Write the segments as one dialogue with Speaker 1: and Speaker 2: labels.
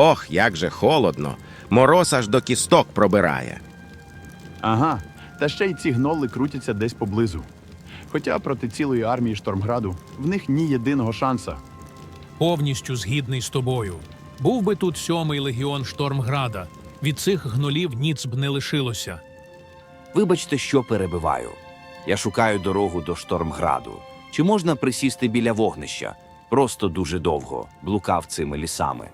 Speaker 1: Ох, як же холодно. Мороз аж до кісток пробирає.
Speaker 2: Ага, та ще й ці гноли крутяться десь поблизу. Хоча проти цілої армії Штормграду в них ні єдиного шанса.
Speaker 3: Повністю згідний з тобою. Був би тут сьомий легіон Штормграда. Від цих гнолів ніц б не лишилося.
Speaker 4: Вибачте, що перебиваю. Я шукаю дорогу до Штормграду. Чи можна присісти біля вогнища? Просто дуже довго блукав цими лісами.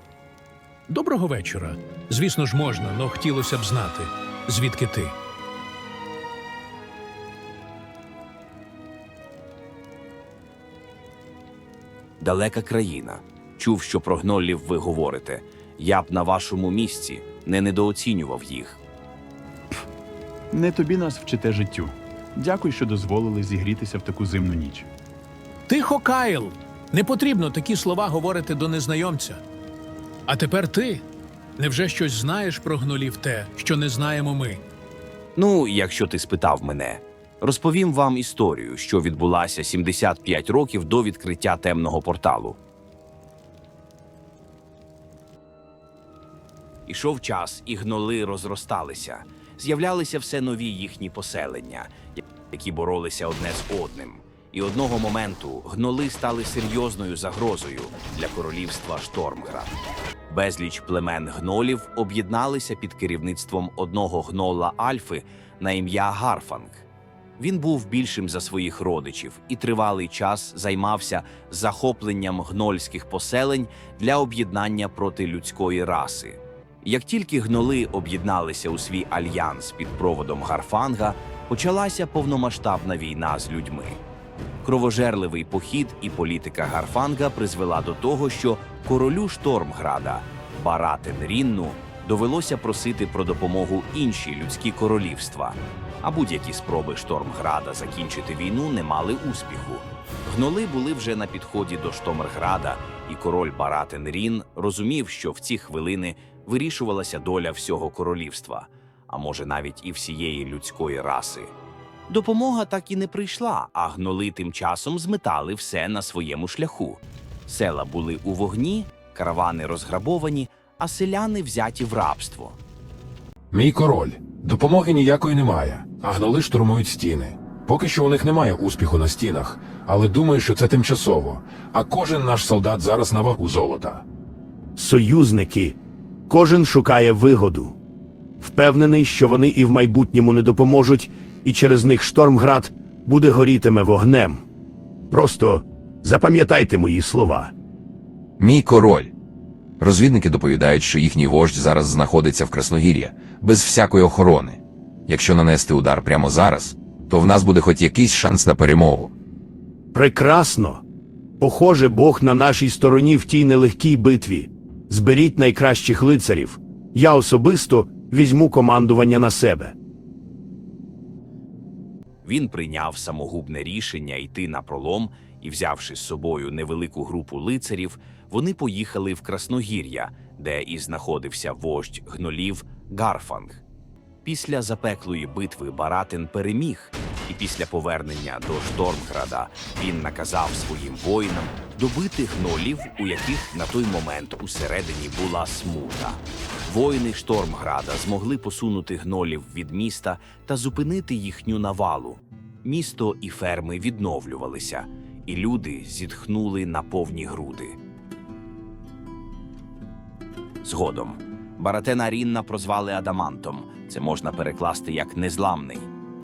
Speaker 3: Доброго вечора. Звісно ж, можна, но хотілося б знати, звідки ти.
Speaker 4: Далека країна. Чув, що про гнолів ви говорите. Я б на вашому місці не недооцінював їх.
Speaker 2: Не тобі нас вчите життю. Дякую, що дозволили зігрітися в таку зимну ніч.
Speaker 3: Тихо, Кайл! Не потрібно такі слова говорити до незнайомця. А тепер ти. Невже щось знаєш про гнолів те, що не знаємо ми?
Speaker 4: Ну, якщо ти спитав мене, розповім вам історію, що відбулася 75 років до відкриття темного порталу. Ішов час, і гноли розросталися. З'являлися все нові їхні поселення, які боролися одне з одним. І одного моменту гноли стали серйозною загрозою для королівства Штормград. Безліч племен гнолів об'єдналися під керівництвом одного гнола Альфи на ім'я Гарфанг. Він був більшим за своїх родичів і тривалий час займався захопленням гнольських поселень для об'єднання проти людської раси. Як тільки гноли об'єдналися у свій альянс під проводом Гарфанга, почалася повномасштабна війна з людьми. Кровожерливий похід і політика Гарфанга призвела до того, що королю Штормграда Баратен Рінну довелося просити про допомогу інші людські королівства. А будь-які спроби Штормграда закінчити війну не мали успіху. Гноли були вже на підході до Штормграда, і король Баратен Рін розумів, що в ці хвилини вирішувалася доля всього королівства, а може навіть і всієї людської раси. Допомога так і не прийшла, а гноли тим часом зметали все на своєму шляху. Села були у вогні, каравани розграбовані, а селяни взяті в рабство.
Speaker 5: Мій король. Допомоги ніякої немає, а гноли штурмують стіни. Поки що у них немає успіху на стінах, але думаю, що це тимчасово. А кожен наш солдат зараз на вагу золота.
Speaker 6: союзники. Кожен шукає вигоду. Впевнений, що вони і в майбутньому не допоможуть, і через них Штормград буде горітиме вогнем. Просто запам'ятайте мої слова.
Speaker 7: Мій король. Розвідники доповідають, що їхній вождь зараз знаходиться в Красногір'я, без всякої охорони. Якщо нанести удар прямо зараз, то в нас буде хоч якийсь шанс на перемогу.
Speaker 6: Прекрасно. Похоже, Бог на нашій стороні в тій нелегкій битві. Зберіть найкращих лицарів. Я особисто візьму командування на себе.
Speaker 4: Він прийняв самогубне рішення йти на пролом і, взявши з собою невелику групу лицарів, вони поїхали в Красногір'я, де і знаходився вождь гнолів Гарфанг. Після запеклої битви Баратин переміг, і після повернення до Штормграда він наказав своїм воїнам добити гнолів, у яких на той момент усередині була смута. Воїни Штормграда змогли посунути гнолів від міста та зупинити їхню навалу. Місто і ферми відновлювалися, і люди зітхнули на повні груди. Згодом Баратена Рінна прозвали Адамантом. Це можна перекласти як незламний.